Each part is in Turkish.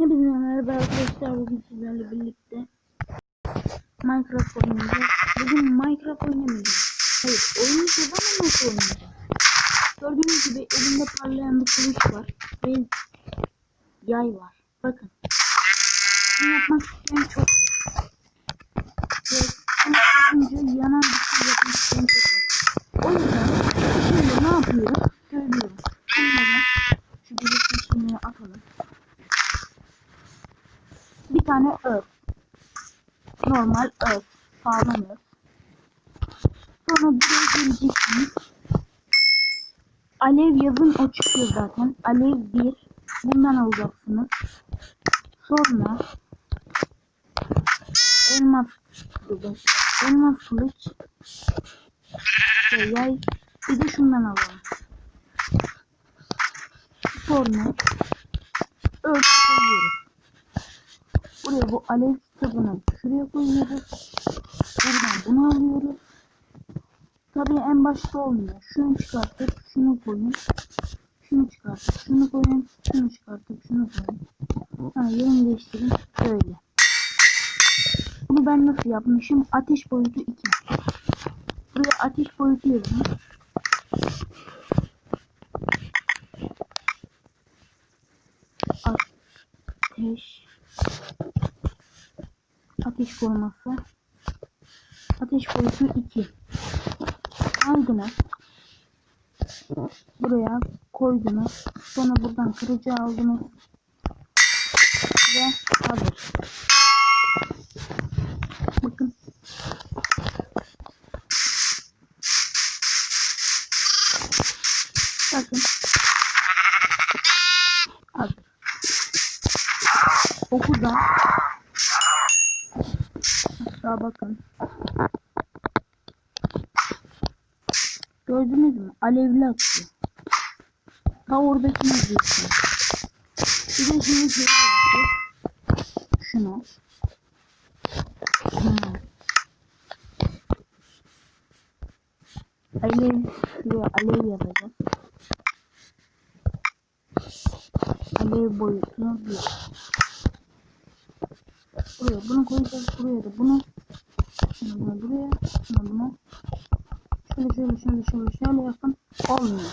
Hepinize merhaba arkadaşlar. Bugün sizlerle birlikte Minecraft oynayacağız. Bugün Minecraft oynamayacağım. Hayır, oynayacağız ama nasıl oynayacağız? Gördüğünüz gibi elimde parlayan bir kılıç var ve yay var. Bakın. Bunu yapmak isteyen çok zor. Ve bunu yapınca yanan bir şey yapmak isteyen çok var. O yüzden şimdi ne yapıyorum? Söylüyorum. Bunları şu birlikte şimdi atalım bir tane öf. Normal öf. Sağlam öf. Sonra buraya geleceksiniz. Alev yazın o çıkıyor zaten. Alev 1. Bundan alacaksınız. Sonra elmas kılıç. Elmas kılıç. Ve yay. Bir de şundan alalım. Sonra ölçü koyuyoruz. Buraya bu alev kitabını şuraya koyuyoruz. Buradan bunu alıyoruz. Tabii en başta olmuyor. Şunu çıkartıp şunu koyun. Şunu çıkartıp şunu koyun. Şunu çıkartıp şunu koyun. Ha, yerini değiştirin. Böyle. Bunu ben nasıl yapmışım? Ateş boyutu 2. Buraya ateş boyutu yazın. Ateş ateş koruması ateş boyutu 2 aldınız. Buraya koydunuz. Sonra buradan kırıcı aldınız. Ve hazır. Bakın. Bakın. Hazır. Oku da Aşağı bakın. Gördünüz mü? Alevli atıyor. Ta oradakini izliyorsun. Bir de şimdi şöyle. Şunu. Hmm. Alev, şuraya alev yazacağız. Alev boyutunu bir. Buraya bunu koyacağız. Buraya da bunu. Şunu bunu buraya. Şunu bunu. Şöyle şöyle şöyle şöyle şöyle yapın. Olmuyor.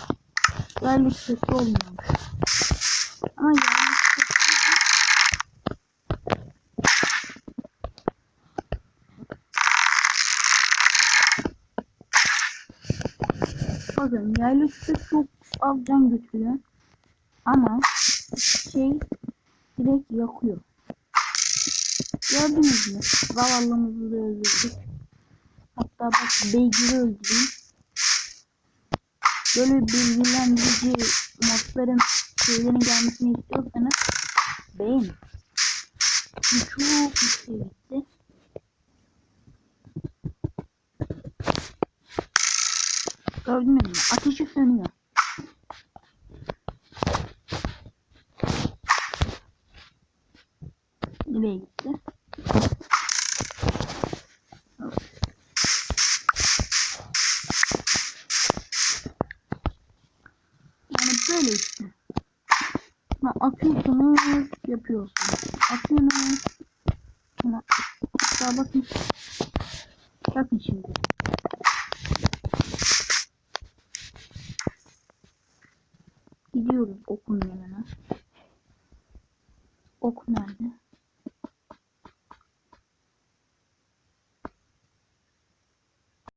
Yerli sesi olmuyormuş. Ama yerli sesi Bakın yerli ses çok az can götürüyor. Ama şey direkt yakıyor. Gördünüz mü? Zavallımızı da öldürdük. Hatta bak beygiri öldüreyim. Böyle bilgilendirici modların şeylerin gelmesini istiyorsanız beğenin. Çok yükseğe gitti. Gördünüz mü? Ateşi sönüyor. Nereye gitti? Böyle işte. Ha, atıyorsunuz, yapıyorsunuz. Atıyorsunuz. Şuna, daha bakın. Bakın şimdi. Gidiyoruz okun yanına. Ok nerede?